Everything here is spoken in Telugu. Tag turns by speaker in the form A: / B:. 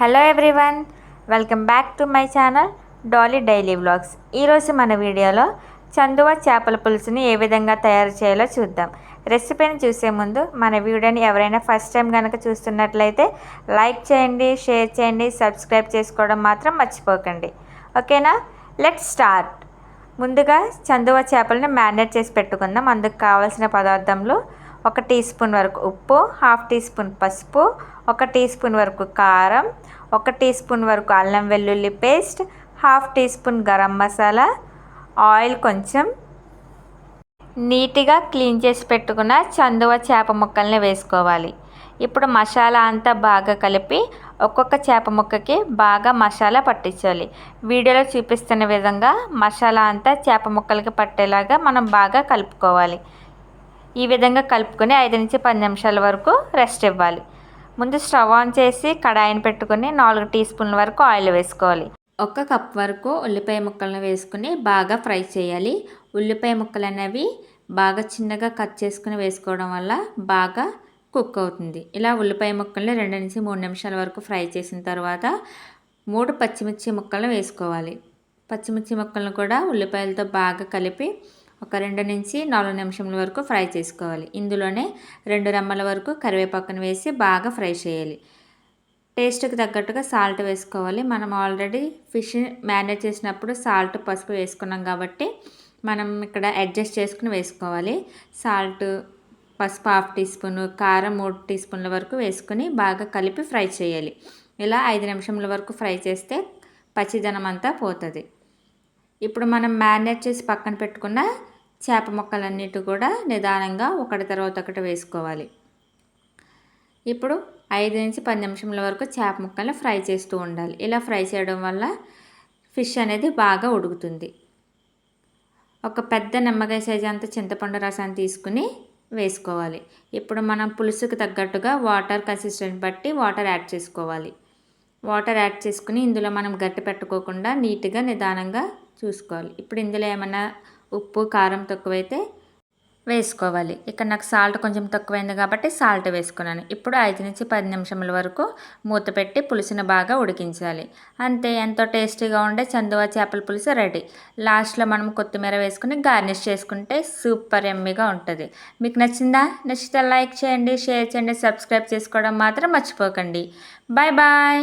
A: hello everyone welcome back to my channel Dolly daily vlogs ఈరోజు మన వీడియోలో చందువ చేపల పులుసుని ఏ విధంగా తయారు చేయాలో చూద్దాం రెసిపీని చూసే ముందు మన వీడియోని ఎవరైనా ఫస్ట్ టైం కనుక చూస్తున్నట్లయితే లైక్ చేయండి షేర్ చేయండి సబ్స్క్రైబ్ చేసుకోవడం మాత్రం మర్చిపోకండి ఓకేనా లెట్ స్టార్ట్ ముందుగా చందువ చేపలను మ్యారినేట్ చేసి పెట్టుకుందాం అందుకు కావాల్సిన పదార్థంలో ఒక టీ స్పూన్ వరకు ఉప్పు హాఫ్ టీ స్పూన్ పసుపు ఒక టీ స్పూన్ వరకు కారం ఒక టీ స్పూన్ వరకు అల్లం వెల్లుల్లి paste half teaspoon garam masala oil కొంచెం నీట్గా క్లీన్ చేసి పెట్టుకున్న చందువ చేప ముక్కల్ని వేసుకోవాలి ఇప్పుడు మసాలా అంతా బాగా కలిపి ఒక్కొక్క చేప ముక్కకి బాగా మసాలా పట్టించాలి వీడియోలో చూపిస్తున్న విధంగా మసాలా అంతా చేప ముక్కలకి పట్టేలాగా మనం బాగా కలుపుకోవాలి ఈ విధంగా కలుపుకొని ఐదు నుంచి పది నిమిషాల వరకు రెస్ట్ ఇవ్వాలి ముందు స్టవ్ ఆన్ చేసి కడాయిని పెట్టుకొని నాలుగు టీ స్పూన్ల వరకు ఆయిల్ వేసుకోవాలి ఒక కప్ వరకు ఉల్లిపాయ ముక్కలను వేసుకుని బాగా ఫ్రై చేయాలి ఉల్లిపాయ ముక్కలు అనేవి బాగా చిన్నగా కట్ చేసుకుని వేసుకోవడం వల్ల బాగా కుక్ అవుతుంది ఇలా ఉల్లిపాయ ముక్కల్ని రెండు నుంచి మూడు నిమిషాల వరకు ఫ్రై చేసిన తర్వాత మూడు పచ్చిమిర్చి ముక్కలను వేసుకోవాలి పచ్చిమిర్చి ముక్కలను కూడా ఉల్లిపాయలతో బాగా కలిపి ఒక రెండు నుంచి నాలుగు నిమిషముల వరకు ఫ్రై చేసుకోవాలి ఇందులోనే రెండు రెమ్మల వరకు కరివేపాకును వేసి బాగా ఫ్రై చేయాలి టేస్ట్కి తగ్గట్టుగా సాల్ట్ వేసుకోవాలి మనం ఆల్రెడీ ఫిష్ మ్యారినేట్ చేసినప్పుడు సాల్ట్ పసుపు వేసుకున్నాం కాబట్టి మనం ఇక్కడ అడ్జస్ట్ చేసుకుని వేసుకోవాలి సాల్ట్ పసుపు హాఫ్ టీ స్పూన్ కారం మూడు టీ స్పూన్ల వరకు వేసుకుని బాగా కలిపి ఫ్రై చేయాలి ఇలా ఐదు నిమిషంల వరకు ఫ్రై చేస్తే పచ్చిదనం అంతా పోతుంది ఇప్పుడు మనం మ్యారినేట్ చేసి పక్కన పెట్టుకున్న చేప ముక్కలన్నిటి కూడా నిదానంగా ఒకటి తర్వాత ఒకటి వేసుకోవాలి ఇప్పుడు ఐదు నుంచి పది నిమిషముల వరకు చేప ముక్కలు ఫ్రై చేస్తూ ఉండాలి ఇలా ఫ్రై చేయడం వల్ల ఫిష్ అనేది బాగా ఉడుకుతుంది ఒక పెద్ద నిమ్మకాయ సైజు అంత చింతపండు రసాన్ని తీసుకుని వేసుకోవాలి ఇప్పుడు మనం పులుసుకు తగ్గట్టుగా వాటర్ కన్సిస్టెంట్ బట్టి వాటర్ యాడ్ చేసుకోవాలి వాటర్ యాడ్ చేసుకుని ఇందులో మనం గట్టి పెట్టుకోకుండా నీట్గా నిదానంగా చూసుకోవాలి ఇప్పుడు ఇందులో ఏమైనా ఉప్పు కారం తక్కువైతే వేసుకోవాలి ఇక్కడ నాకు సాల్ట్ కొంచెం తక్కువైంది కాబట్టి సాల్ట్ వేసుకున్నాను ఇప్పుడు ఐదు నుంచి పది నిమిషముల వరకు మూత పెట్టి పులుసును బాగా ఉడికించాలి అంతే ఎంతో టేస్టీగా ఉండే చందువా చేపల పులుసు రెడీ లాస్ట్లో మనం కొత్తిమీర వేసుకుని గార్నిష్ చేసుకుంటే సూపర్ ఎమ్మీగా ఉంటుంది మీకు నచ్చిందా నచ్చితే లైక్ చేయండి షేర్ చేయండి సబ్స్క్రైబ్ చేసుకోవడం మాత్రం మర్చిపోకండి బాయ్ బాయ్